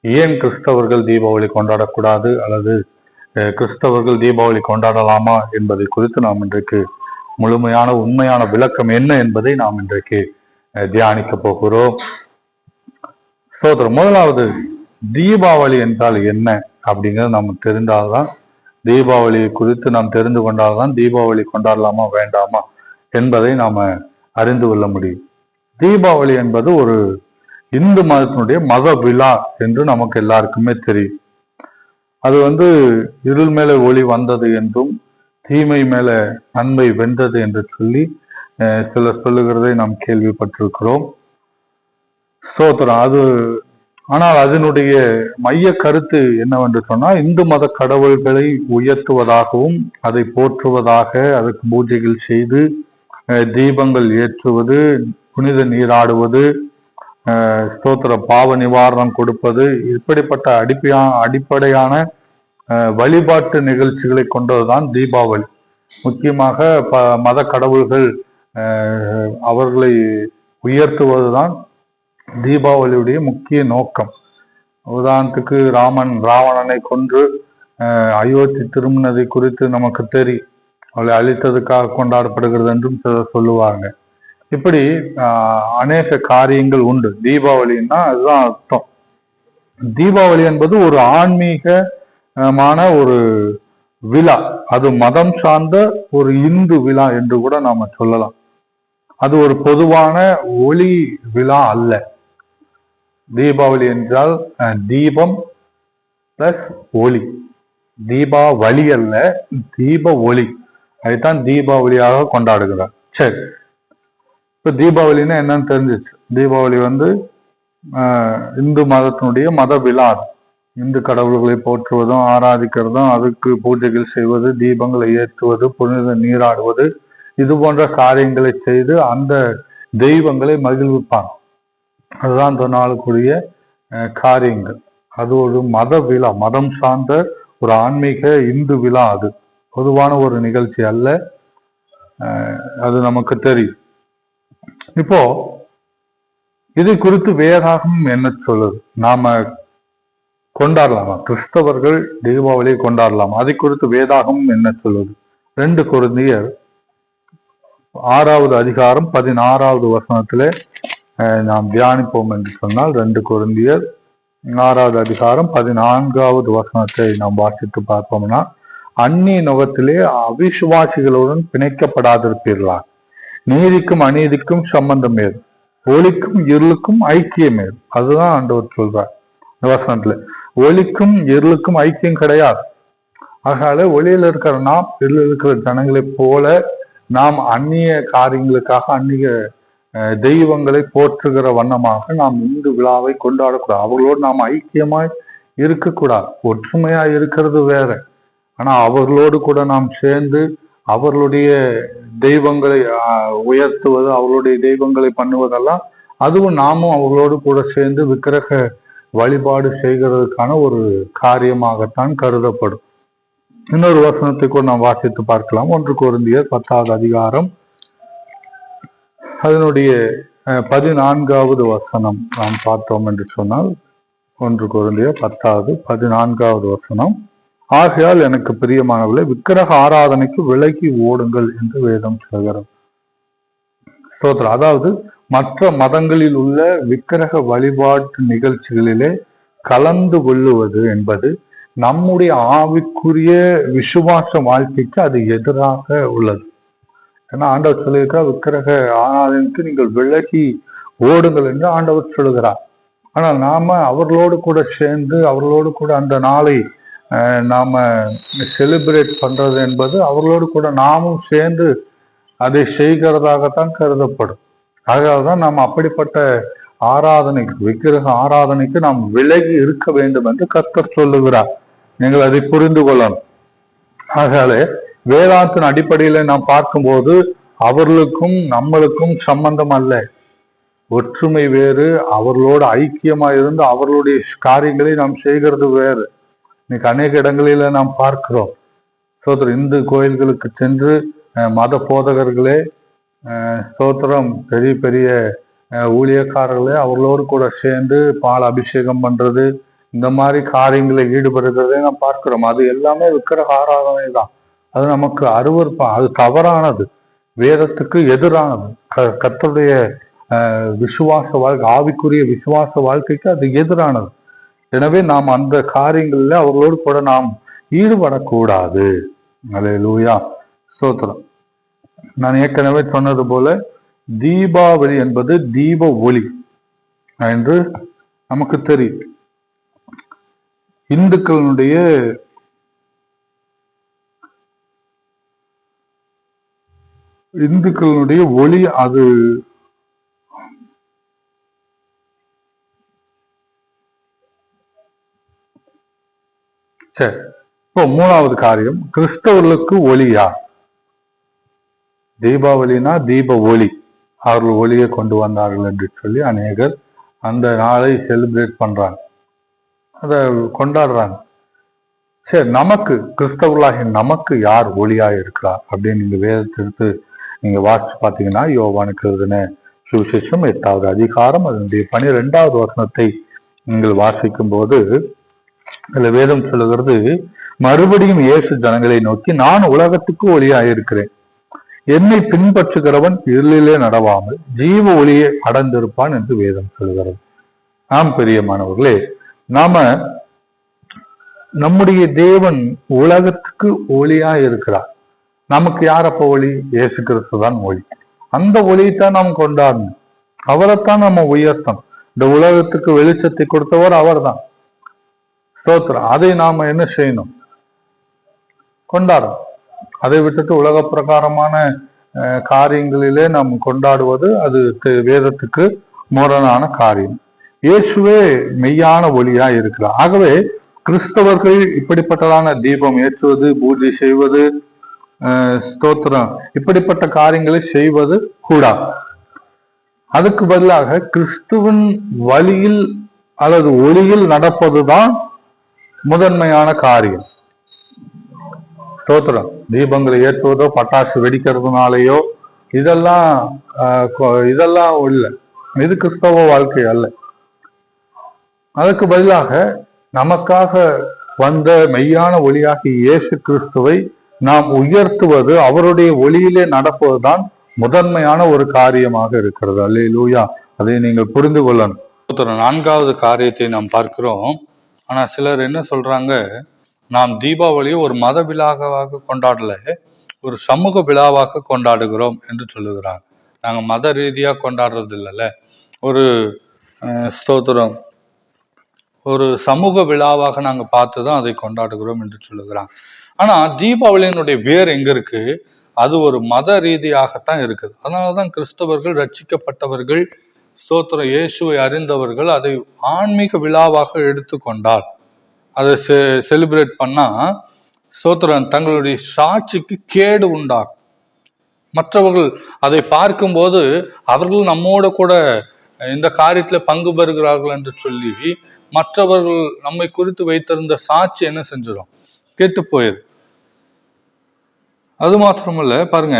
ஏன் கிறிஸ்தவர்கள் தீபாவளி கொண்டாடக்கூடாது அல்லது கிறிஸ்தவர்கள் தீபாவளி கொண்டாடலாமா என்பதை குறித்து நாம் இன்றைக்கு முழுமையான உண்மையான விளக்கம் என்ன என்பதை நாம் இன்றைக்கு தியானிக்க போகிறோம். சோதரம் முதலாவது தீபாவளி என்றால் என்ன அப்படிங்கிறது நாம் தெரிந்தால்தான் தீபாவளி குறித்து நாம் தெரிந்து கொண்டால்தான் தீபாவளி கொண்டாடலாமா வேண்டாமா என்பதை நாம அறிந்து கொள்ள முடியும். தீபாவளி என்பது ஒரு இந்து மதத்தினுடைய மத விழா என்று நமக்கு எல்லாருக்குமே தெரியும். அது வந்து இருள் மேலே ஒளி வந்தது என்றும் தீமை மேல நன்மை வென்றது என்று சொல்லி சிலர் சொல்லுகிறதை நாம் கேள்விப்பட்டிருக்கிறோம். சோத்திரம் அது ஆனால் அதனுடைய மைய கருத்து என்னவென்று சொன்னால் இந்து மத கடவுள்களை உயர்த்துவதாகவும் அதை போற்றுவதாக அதற்கு பூஜைகள் செய்து தீபங்கள் ஏற்றுவது புனித நீராடுவது ஸ்தோத்திர பாவ நிவாரணம் கொடுப்பது இப்படிப்பட்ட அடிப்பையா அடிப்படையான வழிபாட்டு நிகழ்ச்சிகளை கொண்டதுதான் தீபாவளி. முக்கியமாக ப மத கடவுள்கள் அவர்களை உயர்த்துவதுதான் தீபாவளியுடைய முக்கிய நோக்கம். உதாரணத்துக்கு ராமன் ராவணனை கொன்று அயோத்தி திரும்பினதை குறித்து நமக்கு தெரியும் அவளை அழித்ததுக்காக கொண்டாடப்படுகிறது என்றும் சிலர் சொல்லுவாங்க. இப்படி ஆஹ், அநேக காரியங்கள் உண்டு. தீபாவளின்னா அதுதான் அர்த்தம். தீபாவளி என்பது ஒரு ஆன்மீகமான ஒரு விழா. அது மதம் சார்ந்த ஒரு இந்து விழா என்று கூட நாம சொல்லலாம். அது ஒரு பொதுவான ஒளி விழா அல்ல. தீபாவளி என்றால் அஹ், தீபம் பிளஸ் ஒளி. தீபாவளி அல்ல தீப ஒளி. அதைத்தான் தீபாவளியாக கொண்டாடுகிறார். சரி. இப்போ தீபாவளின்னா என்னன்னு தெரிஞ்சிச்சு. தீபாவளி வந்து இந்து மதத்தினுடைய மத விழா அது. இந்து கடவுள்களை போற்றுவதும் ஆராதிக்கிறதும் அதுக்கு பூஜைகள் செய்வது தீபங்களை ஏற்றுவது புனித நீராடுவது இது போன்ற காரியங்களை செய்து அந்த தெய்வங்களை மகிழ்விப்பாங்க. அதுதான் இந்த நாளுக்குரிய காரியங்கள். அது ஒரு மத விழா மதம் சார்ந்த ஒரு ஆன்மீக இந்து விழா அது. பொதுவான ஒரு நிகழ்ச்சி அல்ல. அது நமக்கு தெரியும். இப்போ இது குறித்து வேதாகம் என்ன சொல்லுது? நாம கொண்டாடலாமா? கிறிஸ்தவர்கள் தீபாவளியை கொண்டாடலாமா? அதை குறித்து வேதாகம் என்ன சொல்லுது? ரெண்டு குருந்தியர் ஆறாவது அதிகாரம் பதினாறாவது வசனத்திலே அஹ், நாம் தியானிப்போம் என்று சொன்னால் ரெண்டு குருந்தியர் ஆறாவது அதிகாரம் பதினான்காவது வசனத்தை நாம் வாசித்து பார்ப்போம்னா அந்நிய நுகத்திலே அவிசுவாசிகளுடன் பிணைக்கப்படாதிருப்பீர்களா? நீதிக்கும் அநீதிக்கும் சம்பந்தம் ஏது? ஒளிக்கும் இருளுக்கும் ஐக்கியம் ஏது? அதுதான் ஆண்டவர் சொல்றார். இந்த வசனத்துல ஒளிக்கும் இருளுக்கும் ஐக்கியம் கிடையாது. ஆகால ஒளியில இருக்கிற நாம் இருளில் இருக்கிற ஜனங்களைப் போல நாம் அந்நிய காரியங்களுக்காக அந்நிய அஹ், தெய்வங்களை போற்றுகிற வண்ணமாக நாம் இந்து விழாவை கொண்டாடக்கூடாது. அவர்களோடு நாம் ஐக்கியமாய் இருக்கக்கூடாது. ஒற்றுமையா இருக்கிறது வேற. ஆனா அவர்களோடு கூட நாம் சேர்ந்து அவர்களுடைய தெய்வங்களை உயர்த்துவது அவர்களுடைய தெய்வங்களை பண்ணுவதெல்லாம் அதுவும் நாமும் அவர்களோடு கூட சேர்ந்து விக்கிரக வழிபாடு செய்கிறதுக்கான ஒரு காரியமாகத்தான் கருதப்படும். இன்னொரு வசனத்தை கூட நாம் வாசித்து பார்க்கலாம். ஒன்று குருந்தியர் பத்தாவது அதிகாரம் அதனுடைய அஹ், பதினான்காவது வசனம். நாம் பார்த்தோம் என்று சொன்னால் ஒன்று குருந்தியர் பத்தாவது பதினான்காவது வசனம். ஆகையால் எனக்கு பிரியமானவர்களே விக்கிரக ஆராதனைக்கு விலகி ஓடுங்கள் என்று வேதம் சொல்கிறது. ஸ்தோத்திரம். அதாவது மற்ற மதங்களில் உள்ள விக்கிரக வழிபாட்டு நிகழ்ச்சிகளிலே கலந்து கொள்ளுவது என்பது நம்முடைய ஆவிக்குரிய விசுவாச வாழ்க்கைக்கு அது எதிராக உள்ளது. ஏன்னா ஆண்டவர் சொல்லியிருக்கிறார் விக்கிரக ஆராதனைக்கு நீங்கள் விலகி ஓடுங்கள் என்று ஆண்டவர் சொல்லுகிறார். ஆனால் நாம அவர்களோடு கூட சேர்ந்து அவர்களோடு கூட அந்த நாளை நாம் செலிப்ரேட் பண்ணுறது என்பது அவர்களோடு கூட நாமும் சேர்ந்து அதை செய்கிறதாகத்தான் கருதப்படும். ஆகையால்தான் நாம் அப்படிப்பட்ட ஆராதனைக்கு விக்கிரக ஆராதனைக்கு நாம் விலகி இருக்க வேண்டும் என்று கர்த்தர் சொல்லுகிறார். நீங்கள் அதை புரிந்து கொள்ளணும். ஆகவே வேதாந்தின் அடிப்படையில நாம் பார்க்கும்போது அவர்களுக்கும் நம்மளுக்கும் சம்பந்தம் அல்ல. ஒற்றுமை வேறு அவர்களோடு ஐக்கியமாக இருந்து அவர்களுடைய காரியங்களை நாம் செய்கிறது வேறு. இன்னைக்கு அநேக இடங்களில நாம் பார்க்கிறோம். சோத்திரம் இந்து கோயில்களுக்கு சென்று மத போதகர்களே சோத்திரம் பெரிய பெரிய ஊழியக்காரர்களே அவர்களோடு கூட சேர்ந்து பால் அபிஷேகம் பண்றது இந்த மாதிரி காரியங்களில் ஈடுபடுகிறதை நாம் பார்க்கிறோம். அது எல்லாமே விக்கிரக ஆராதனை தான். அது நமக்கு அருவருப்பா அது தவறானது. வேதத்துக்கு எதிரானது. க கத்தருடைய விசுவாச வாழ்க்கை ஆவிக்குரிய விசுவாச வாழ்க்கைக்கு அது எதிரானது. எனவே நாம் அந்த காரியங்களில் அவர்களோடு கூட நாம் ஈடுபடக்கூடாது. அல்லேலூயா ஸ்தோத்திரம். நான் ஏற்கனவே சொன்னது போல தீபாவளி என்பது தீப ஒளி என்று நமக்கு தெரியும். இந்துக்களுடைய இந்துக்களுடைய ஒளி அது சரி. இப்போ மூணாவது காரியம் கிறிஸ்தவர்களுக்கு ஒளியா தீபாவளினா தீப ஒளி. அவர்கள் ஒளியை கொண்டு வந்தார்கள் என்று சொல்லி அநேகர் அந்த நாளை செலிப்ரேட் பண்றாங்க. அதை கொண்டாடுறாங்க. சரி நமக்கு கிறிஸ்தவர்களாகிய நமக்கு யார் ஒளியா இருக்கிறார் அப்படின்னு நீங்க வேதத்திற்கு நீங்க வாசிச்சு பார்த்தீங்கன்னா யோவானுக்கு எழுதின சுவிசேஷம் எட்டாவது அதிகாரம் அதனுடைய பனிரெண்டாவது வசனத்தை நீங்கள் வாசிக்கும் போது இதுல வேதம் சொல்லுகிறது மறுபடியும் இயேசு ஜனங்களை நோக்கி நான் உலகத்துக்கு ஒளியாயிருக்கிறேன். என்னை பின்பற்றுகிறவன் இருளிலே நடவாமல் ஜீவ ஒளியை அடைந்திருப்பான் என்று வேதம் சொல்கிறது ஆம் பெரியமானவர்களே நாம நம்முடைய தேவன் உலகத்துக்கு ஒளியா இருக்கிறார் நமக்கு யார் அப்ப ஒளி? இயேசு கிறிஸ்து தான் ஒளி. அந்த ஒளியைத்தான் நாம் கொண்டாடணும். அவரைத்தான் நம்ம உயர்த்தம் இந்த உலகத்துக்கு வெளிச்சத்தை கொடுத்தவர் அவர்தான். ஸ்தோத்திரம். அதை நாம என்ன செய்யணும்? கொண்டாடணும். அதை விட்டுட்டு உலக பிரகாரமான அஹ், காரியங்களிலே நாம் கொண்டாடுவது அது வேதத்துக்கு முரணான காரியம். இயேசுவே மெய்யான ஒளியா இருக்கிறார். ஆகவே கிறிஸ்தவர்கள் இப்படிப்பட்டதான தீபம் ஏற்றுவது பூஜை செய்வது ஸ்தோத்திரம் இப்படிப்பட்ட காரியங்களை செய்வது கூடாது. அதுக்கு பதிலாக கிறிஸ்துவின் வழியில் அல்லது ஒளியில் நடப்பதுதான் முதன்மையான காரியம். ஸ்தோத்திரம். தீபங்களை ஏற்றுவதோ பட்டாசு வெடிக்கிறதுனாலயோ இதெல்லாம் ஆஹ், இதெல்லாம் இல்லை. இது கிறிஸ்தவ வாழ்க்கை அல்ல. அதற்கு பதிலாக நமக்காக வந்த மெய்யான ஒளியாகி இயேசு கிறிஸ்துவை நாம் உயர்த்துவது அவருடைய ஒளியிலே நடப்பதுதான் முதன்மையான ஒரு காரியமாக இருக்கிறது. அல்லேலூயா. அதை நீங்கள் புரிந்து கொள்ளணும். நான்காவது காரியத்தை நாம் பார்க்கிறோம். ஆனால் சிலர் என்ன சொல்கிறாங்க நாம் தீபாவளியை ஒரு மத விழாவாக கொண்டாடல ஒரு சமூக விழாவாக கொண்டாடுகிறோம் என்று சொல்லுகிறாங்க நாங்கள் மத ரீதியாக கொண்டாடுறது இல்லைல்ல ஒரு ஸ்தோத்திரம். ஒரு சமூக விழாவாக நாங்கள் பார்த்து தான் அதை கொண்டாடுகிறோம் என்று சொல்லுகிறாங்க ஆனால் தீபாவளியினுடைய வேர் எங்க இருக்கு? அது ஒரு மத ரீதியாகத்தான் இருக்குது. அதனாலதான் கிறிஸ்தவர்கள் ரட்சிக்கப்பட்டவர்கள் ஸ்தோத்திரம். இயேசுவை அறிந்தவர்கள் அதை ஆன்மீக விழாவாக எடுத்துக்கொண்டார். அதை செ செலிப்ரேட் பண்ணால் ஸ்தோத்திரம் தங்களுடைய சாட்சிக்கு கேடு உண்டாகும். மற்றவர்கள் அதை பார்க்கும்போது அவர்கள் நம்மோட கூட இந்த காரியத்தில் பங்கு பெறுகிறார்கள் என்று சொல்லி மற்றவர்கள் நம்மை குறித்து வைத்திருந்த சாட்சி என்ன செஞ்சிடும்? கெட்டு போயிரு. அது மாத்திரமல்ல பாருங்க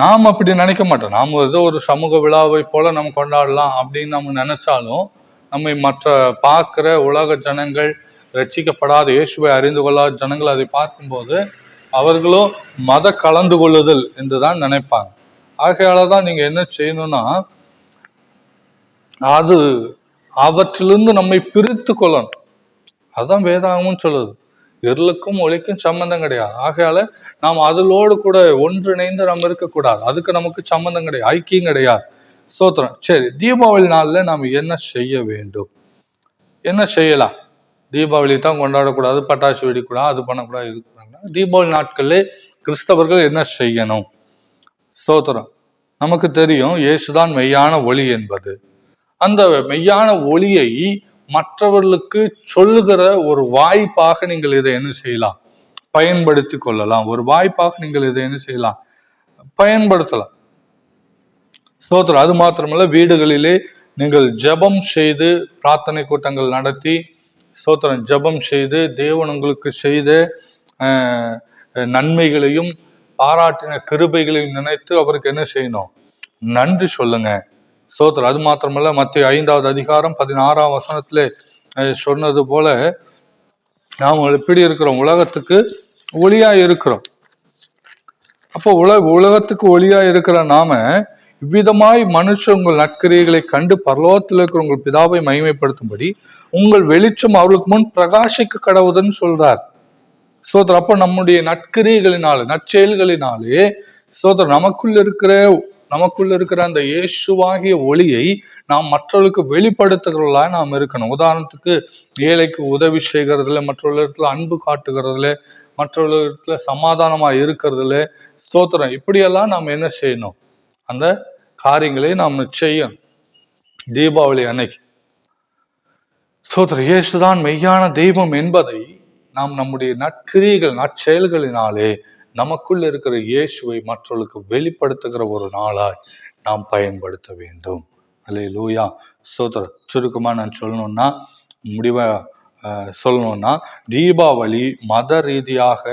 நாம் அப்படி நினைக்க மாட்டோம். நாம் ஏதோ ஒரு சமூக விழாவை போல நம்ம கொண்டாடலாம் அப்படின்னு நம்ம நினைச்சாலும் நம்மை மற்ற பார்க்கிற உலக ஜனங்கள் ரட்சிக்கப்படாத இயேசுவை அறிந்து கொள்ளாத ஜனங்கள் அதை பார்க்கும்போது அவர்களும் மத கலந்து கொள்ளுதல் என்றுதான் நினைப்பாங்க. ஆகையால தான் நீங்க என்ன செய்யணும்னா அது அவற்றிலிருந்து நம்மை பிரித்து கொள்ளணும். அதான் வேதாகமும் சொல்லுது. இருளுக்கும் ஒளிக்கும் சம்பந்தம் கிடையாது. ஆகையால நாம் அதிலோடு கூட ஒன்றிணைந்து நம்ம இருக்கக்கூடாது. அதுக்கு நமக்கு சம்மந்தம் கிடையாது ஐக்கியம் கிடையாது. சோத்திரம் சரி தீபாவளி நாளில் நாம் என்ன செய்ய வேண்டும்? என்ன செய்யலாம்? தீபாவளி தான் கொண்டாடக்கூடாது பட்டாசு வெடிக்கூடாது அது பண்ணக்கூடாது இது பண்ணக்கூடாது. தீபாவளி நாட்கள்ல கிறிஸ்தவர்கள் என்ன செய்யணும்? ஸ்தோத்திரம். நமக்கு தெரியும் இயேசுதான் மெய்யான ஒளி என்பது. அந்த மெய்யான ஒளியை மற்றவர்களுக்கு சொல்லுகிற ஒரு வாய்ப்பாக நீங்கள் இதை என்ன செய்யலாம்? பயன்படுத்தி கொள்ளலாம். ஒரு வாய்ப்பாக நீங்கள் இதை என்ன செய்யலாம்? பயன்படுத்தலாம். ஸ்தோத்திரம். அது மாத்திரமல்ல வீடுகளிலே நீங்கள் ஜெபம் செய்து பிரார்த்தனை கூட்டங்கள் நடத்தி ஸ்தோத்திரம் ஜெபம் செய்து தேவன் உங்களுக்கு செய்த நன்மைகளையும் பாராட்டின கிருபைகளையும் நினைத்து அவருக்கு என்ன செய்யணும்? நன்றி சொல்லுங்க. சோத்திரம் அது மாத்திரமல்ல மத்திய ஐந்தாவது அதிகாரம் பதினாறாம் வசனத்துல சொன்னது போல நாம் எப்படி இருக்கிறோம்? உலகத்துக்கு ஒளியா இருக்கிறோம். அப்போ உலக உலகத்துக்கு ஒளியா இருக்கிற நாம இவ்விதமாய் மனுஷ உங்கள் நற்கிரியைகளை கண்டு பரலோகத்தில் இருக்கிற உங்கள் பிதாவை மகிமைப்படுத்தும்படி உங்கள் வெளிச்சம் அவர்களுக்கு முன் பிரகாசிக்க கடவுதுன்னு சொல்றார். சோதர் அப்ப நம்முடைய நற்கிரியைகளினாலே நற்செயல்களினாலே சோதர் நமக்குள் இருக்கிற நமக்குள்ள இருக்கிற அந்த இயேசுவாகிய ஒளியை நாம் மற்றவர்களுக்கு வெளிப்படுத்துகிறவர்களாக நாம் இருக்கணும். உதாரணத்துக்கு ஏழைக்கு உதவி செய்கிறதுல மற்றவர்களிடத்துல அன்பு காட்டுகிறதுல மற்றவர்களிடத்துல சமாதானமா இருக்கிறதுல ஸ்தோத்திரம். இப்படியெல்லாம் நாம் என்ன செய்யணும்? அந்த காரியங்களை நாம் செய்யணும். தீபாவளி அன்னைக்கு. ஸ்தோத்திரம். இயேசுதான் மெய்யான தெய்வம் என்பதை நாம் நம்முடைய நற்கிரியைகள் நற்செயல்களினாலே நமக்குள் இருக்கிற இயேசுவை மற்றவர்களுக்கு வெளிப்படுத்துகிற ஒரு நாளாய் நாம் பயன்படுத்த வேண்டும். அல்லே லூயா சோதர சுருக்கமாக நான் சொல்லணும்னா முடிவை சொல்லணும்னா தீபாவளி மத ரீதியாக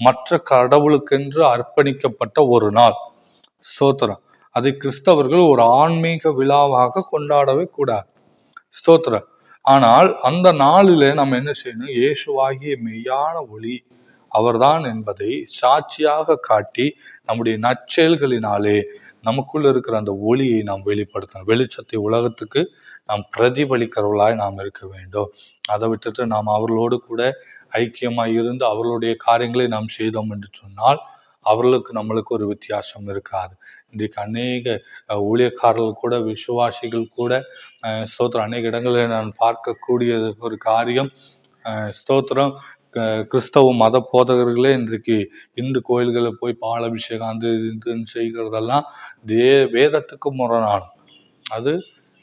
மற்ற கடவுளுக்கென்று அர்ப்பணிக்கப்பட்ட ஒரு நாள். ஸ்தோத்திரம் அதை கிறிஸ்தவர்கள் ஒரு ஆன்மீக விழாவாக கொண்டாடவே கூடாது. ஸ்தோத்திரம் ஆனால் அந்த நாளிலே நம்ம என்ன செய்யணும்? இயேசுவாகிய மெய்யான ஒளி அவர்தான் என்பதை சாட்சியாக காட்டி நம்முடைய நற்செயல்களினாலே நமக்குள்ள இருக்கிற அந்த ஒளியை நாம் வெளிப்படுத்தணும். வெளிச்சத்தை உலகத்துக்கு நாம் பிரதிபலிக்கிறவர்களாய் நாம் இருக்க வேண்டும். அதை விட்டுட்டு நாம் அவர்களோடு கூட ஐக்கியமாக இருந்து அவர்களுடைய காரியங்களை நாம் செய்தோம் என்று சொன்னால் அவர்களுக்கு நம்மளுக்கு ஒரு வித்தியாசம் இருக்காது. இன்றைக்கு அநேக ஊழியக்காரர்கள் கூட விசுவாசிகள் கூட ஸ்தோத்திரம். அநேக இடங்களில் நான் பார்க்கக்கூடிய ஒரு காரியம் ஸ்தோத்திரம். கிறிஸ்தவ மத போதகர்களே இன்றைக்கு இந்து கோயில்களில் போய் பாலாபிஷேகம் அது இதுன்னு செய்கிறதெல்லாம் தே வேதத்துக்கு முரணான அது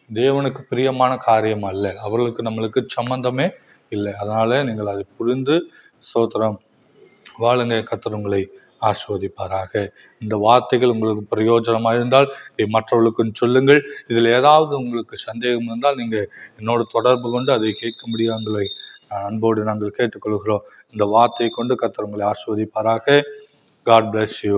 தேவனுக்கு பிரியமான காரியம் அல்ல. அவர்களுக்கு நம்மளுக்கு சம்பந்தமே இல்லை. அதனால நீங்கள் அதை புரிந்து சோத்திரம் வாழுங்க கர்த்தர் உங்களை ஆஸ்வதிப்பாராக இந்த வார்த்தைகள் உங்களுக்கு பிரயோஜனமாக இருந்தால் இதை மற்றவர்களுக்கும் சொல்லுங்கள். இதில் ஏதாவது உங்களுக்கு சந்தேகம் இருந்தால் நீங்கள் என்னோடு தொடர்பு கொண்டு அதை கேட்க முடியாங்களை அன்போடு நாங்கள் கேட்டுக்கொள்கிறோம். இந்த வார்த்தையை கொண்டு கர்த்தர் உங்களை ஆஸ்வதிப்பாராக காட் பிளஸ் யூ